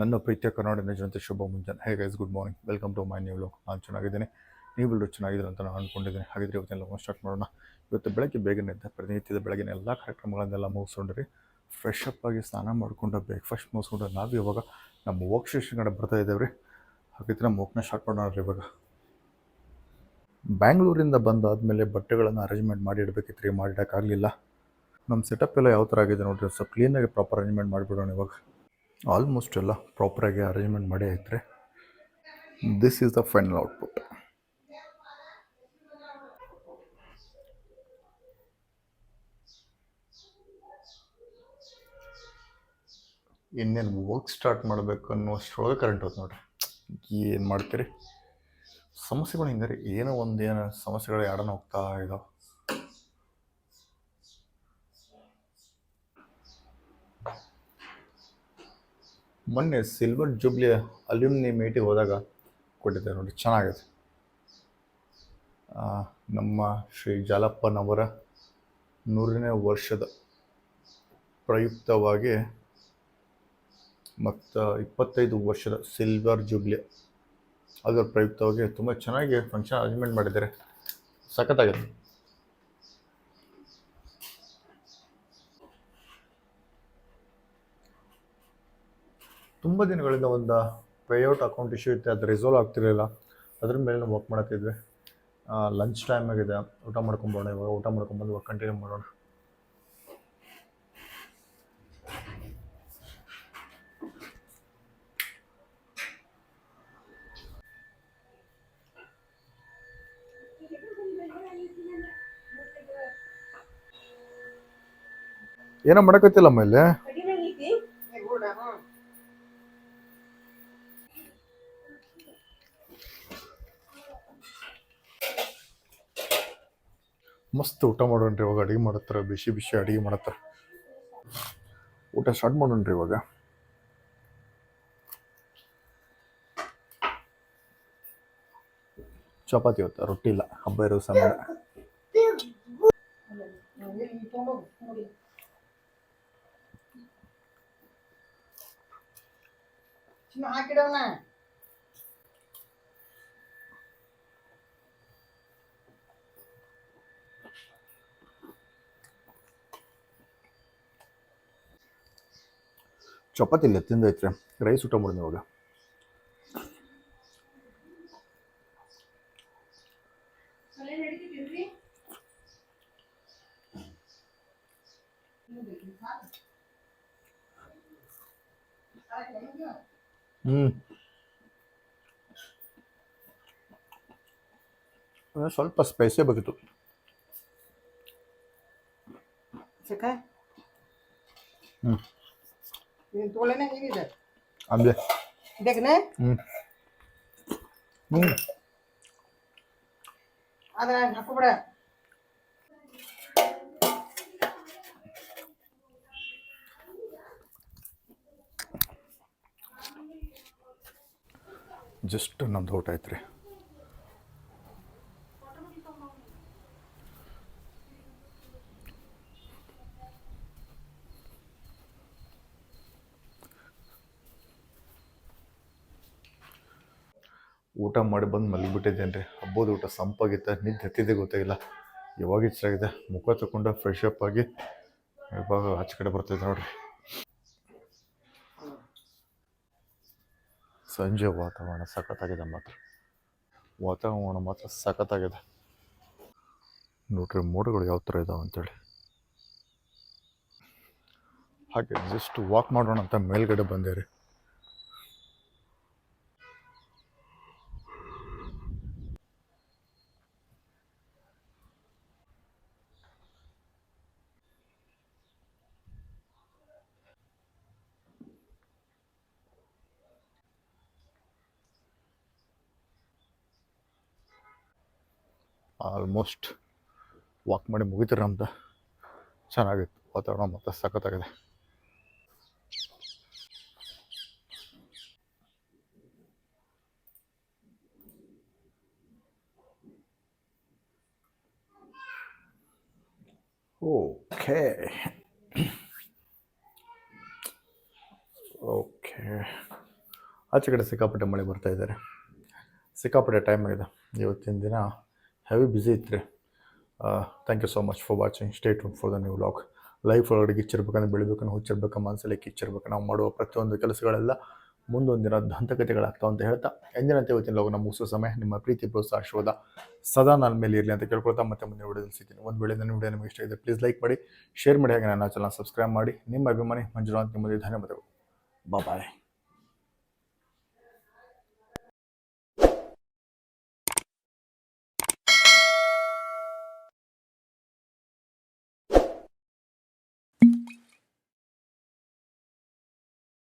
ನನ್ನ ಪ್ರೀತಿಯ ಕರ್ನಾಟಕ ಜನತೆ ಶುಭ ಮುಂಜಾನೆ. Hey guys good morning welcome to my new Lok ನಾನು ಚೆನ್ನಾಗಿದ್ದೇನೆ. ನೀವೆಲ್ಲರೂ ಚೆನ್ನಾಗಿದ್ದೀರ ಅಂತ ನಾನು ಅಂದ್ಕೊಂಡಿದ್ದೀನಿ ಹಾಗಿದ್ರೆ ಇವತ್ತೆಲ್ಲ ಸ್ಟಾರ್ಟ್ ಮಾಡೋಣ. ಇವತ್ತು ಬೆಳಗ್ಗೆ ಬೇಗನೆ ಇದ್ದೆ ಪ್ರತಿನಿತ್ಯದ ಬೆಳಗಿನ ಎಲ್ಲ ಕಾರ್ಯಕ್ರಮಗಳನ್ನೆಲ್ಲ ಮುಗಿಸ್ಕೊಂಡ್ರಿ. ಫ್ರೆಶ್ ಅಪ್ ಆಗಿ ಸ್ನಾನ ಮಾಡಿಕೊಂಡು ಬ್ರೇಕ್ಫಾಸ್ಟ್ ಮುಗಿಸ್ಕೊಂಡು ನಾವು ಇವಾಗ ನಮ್ಮ ವರ್ಕ್ ಸ್ಟೇಷನ್ ಕಡೆ ಬರ್ತಾ ಇದ್ದೇವೆ ರೀ ಹಾಗಿದ್ರೆ ನಮ್ಮ ಸ್ಟಾರ್ಟ್ ಮಾಡೋಣ ರೀ ಇವಾಗ. ಬ್ಯಾಂಗ್ಳೂರಿಂದ ಬಂದಾದಮೇಲೆ ಬಟ್ಟೆಗಳನ್ನು ಅರೇಂಜ್ಮೆಂಟ್ ಮಾಡಿ ಇಡಬೇಕಿತ್ತು ರೀ ಮಾಡಿಡೋಕ್ಕಾಗಲಿಲ್ಲ. ನಮ್ಮ ಸೆಟಪ್ ಎಲ್ಲ ಯಾವ ಥರ ಆಗಿದೆ ನೋಡಿರಿ. ಸ್ವಲ್ಪ ಕ್ಲೀನಾಗಿ ಪ್ರಾಪರ್ ಅರೇಂಜ್ಮೆಂಟ್ ಮಾಡಿಬಿಡೋಣ ಇವಾಗ. ಆಲ್ಮೋಸ್ಟ್ ಎಲ್ಲ ಪ್ರಾಪರಾಗಿ ಅರೇಂಜ್ಮೆಂಟ್ ಮಾಡಿ ಆಯ್ತು ರೀ this is the final output ಇನ್ನೇನು ವರ್ಕ್ ಸ್ಟಾರ್ಟ್ ಮಾಡಬೇಕು ಅನ್ನೋಷ್ಟರೊಳಗೆ ಕರೆಂಟ್ ಹೋಯ್ತು ನೋಡ್ರಿ. ಏನು ಮಾಡ್ತೀರಿ? ಸಮಸ್ಯೆಗಳು ಹಿಂಗೆ ರೀ ಏನೋ ಒಂದು ಸಮಸ್ಯೆಗಳು ಯಾಡನ ಹೋಗ್ತಾ ಇದಾವೆ. ಮೊನ್ನೆ ಸಿಲ್ವರ್ ಜುಬ್ಲಿ ಅಲ್ಯೂಮಿನಿ ಮೀಟಿಗೆ ಹೋದಾಗ ಕೊಟ್ಟಿದ್ದೆ ನೋಡಿ ಚೆನ್ನಾಗಿದೆ ನಮ್ಮ ಶ್ರೀ ಜಾಲಪ್ಪನವರ ನೂರನೇ ವರ್ಷದ ಪ್ರಯುಕ್ತವಾಗಿ ಮತ್ತು ಇಪ್ಪತ್ತೈದು ವರ್ಷದ ಸಿಲ್ವರ್ ಜುಬ್ಲಿ ಅದರ ಪ್ರಯುಕ್ತವಾಗಿ ತುಂಬ ಚೆನ್ನಾಗಿ ಫಂಕ್ಷನ್ ಅರೇಂಜ್ಮೆಂಟ್ ಮಾಡಿದ್ದಾರೆ. ಸಖತ್ತಾಗಿದೆ. ತುಂಬ ದಿನಗಳಿಂದ ಒಂದು ಪೇಔಟ್ ಅಕೌಂಟ್ ಇಶ್ಯೂ ಇತ್ತು, ಅದು ರಿಸಾಲ್ವ್ ಆಗ್ತಿರಲಿಲ್ಲ. ಅದ್ರ ಮೇಲೆ ನಾವು ವರ್ಕ್ ಮಾಡತ್ತಿದ್ವಿ. ಲಂಚ್ ಟೈಮ್ ಆಗಿದೆ. ಊಟ ಮಾಡ್ಕೊಂಬೋಣ ಇವಾಗ, ಊಟ ಮಾಡ್ಕೊಂಬಂದು ಇವಾಗ ಕಂಟಿನ್ಯೂ ಮಾಡೋಣ. ಏನೋ ಮಾಡಕತ್ತಿಲ್ಲಮ್ಮ ಇಲ್ಲಿ? ಮಸ್ತ್ ಊಟ ಮಾಡೋಣ್ರಿ ಇವಾಗ, ಅಡುಗೆ ಮಾಡತ್ತರ ಬಿಸಿ ಬಿಸಿ ಅಡುಗೆ ಮಾಡತ್ತರ ಊಟ ಸ್ಟಾರ್ಟ್ ಮಾಡೋಣ್ರಿ ಇವಾಗ. ಚಪಾತಿ ಇವತ್ತು, ರೊಟ್ಟಿ ಇಲ್ಲ, ಹಬ್ಬ ಇರೋ ಸಮಯ. ಹಾಕಿಡವನ ಚಪಾತಿ ಇಲ್ಲ ತಿಂದೈತ್ರಿ. ರೈಸ್ ಊಟ ಮಾಡೋಣ ಇವಾಗ. ಹ್ಞೂ ಸ್ವಲ್ಪ ಸ್ಪೈಸೇ ಬೇಕಿತ್ತು. ಹ್ಞೂ ನೀನು ತೋಳೆನ ಹೇಗಿದೆ ಆಮೇಲೆ ಇದಕ್ಕನೆ ಹ್ಞೂ ಹ್ಞೂ ಅದ್ರ ಹಾಕೋಬಿಡ ಜಸ್ಟ್ ನಮ್ದು ಊಟ ಐತ್ರಿ ಊಟ ಮಾಡಿ ಬಂದು ಮಲಗಿಬಿಟ್ಟಿದ್ದೇನೆ ರೀ ಹಬ್ಬದ ಊಟ ಸಂಪಾಗಿತ್ತ ನಿದ್ದೆ ಹತ್ತಿದೆ ಗೊತ್ತಾಗಿಲ್ಲ. ಯಾವಾಗ ಇಚ್ಚಾಗಿದೆ ಮುಖ ತಗೊಂಡು ಫ್ರೆಶ್ ಅಪ್ ಆಗಿ ಇವಾಗ ಆಚೆ ಕಡೆ ಬರ್ತೈತೆ ನೋಡ್ರಿ. ಸಂಜೆ ವಾತಾವರಣ ಸಖತ್ತಾಗಿದೆ ಮಾತ್ರ. ವಾತಾವರಣ ಮಾತ್ರ ಸಖತ್ತಾಗಿದೆ. ನೋಡ್ರಿ ಮೋಡಗಳು ಯಾವ ಥರ ಇದಾವೆ ಅಂತೇಳಿ. ಹಾಗೆ ಜಸ್ಟ್ ವಾಕ್ ಮಾಡೋಣ ಅಂತ ಮೇಲ್ಗಡೆ ಬಂದೆ ರೀ. ಆಲ್ಮೋಸ್ಟ್ ವಾಕ್ ಮಾಡಿ ಮುಗಿತೀರ ಅಂತ ಚೆನ್ನಾಗಿತ್ತು. ವಾತಾವರಣ ಮತ್ತೆ ಸಖತ್ತಾಗಿದೆ. ಓಕೆ ಓಕೆ ಆಚೆ ಕಡೆ ಸಿಕ್ಕಾಪಟ್ಟೆ ಮಳೆ ಬರ್ತಾ ಇದ್ದಾರೆ. ಸಿಕ್ಕಾಪಟ್ಟೆ ಟೈಮ್ ಆಗಿದೆ. ಇವತ್ತಿನ ದಿನ ಹೆವಿ ಬ್ಯುಸಿ ಇತ್ತು thank you so much for watching stay tuned for the new vlog life ಒಳಗಡೆ ಕಿಚ್ಚಿರ್ಬೇಕಂದ್ರೆ ಬೆಳಿಬೇಕಂದ್ರೆ ಹುಚ್ಚಿರ್ಬೇಕು ಮನಸ್ಸಲ್ಲಿ ಕಿಚ್ಚಿರ್ಬೇಕು. ನಾವು ಮಾಡುವ ಪ್ರತಿಯೊಂದು ಕೆಲಸಗಳೆಲ್ಲ ಮುಂದೊಂದಿನ ದಿನ ದಂತಕಥೆಗಳಾಗ್ತಾವ ಅಂತ ಹೇಳ್ತಾ, ಎಂದಿನಂತೆ ಇವತ್ತಿನ ಲೋಗನ ಮುಗಿಸೋ ಸಮಯ ನಿಮ್ಮ ಪ್ರೀತಿ, ಪ್ರೋತ್ಸಾಹ, ಆಶೀರ್ವಾದ ಸದಾ ನನ್ನ ಮೇಲೆ ಇರಲಿ ಅಂತ ಕೇಳ್ಕೊಳ್ತಾ ಮತ್ತೆ ಮುಂದೆ ವಿಡಿಯೋದಲ್ಲಿ ಸಿಗ್ತೀನಿ. ಒಂದು ವೇಳೆ ನನ್ನ ವಿಡಿಯೋ ನಿಮಗೆ ಇಷ್ಟ ಇದೆ ಪ್ಲೀಸ್ ಲೈಕ್ ಮಾಡಿ ಶೇರ್ ಮಾಡಿ, ಹಾಗೆ ನನ್ನ ಚಾನಲ್ ಸಬ್ಸ್ಕ್ರೈಬ್ ಮಾಡಿ. ನಿಮ್ಮ ಅಭಿಮಾನಿ ಮಂಜುನಾಥ್ ನಿಮ್ಮದೇ ಧನ್ಯವಾದಗಳು. ಬಾಯ್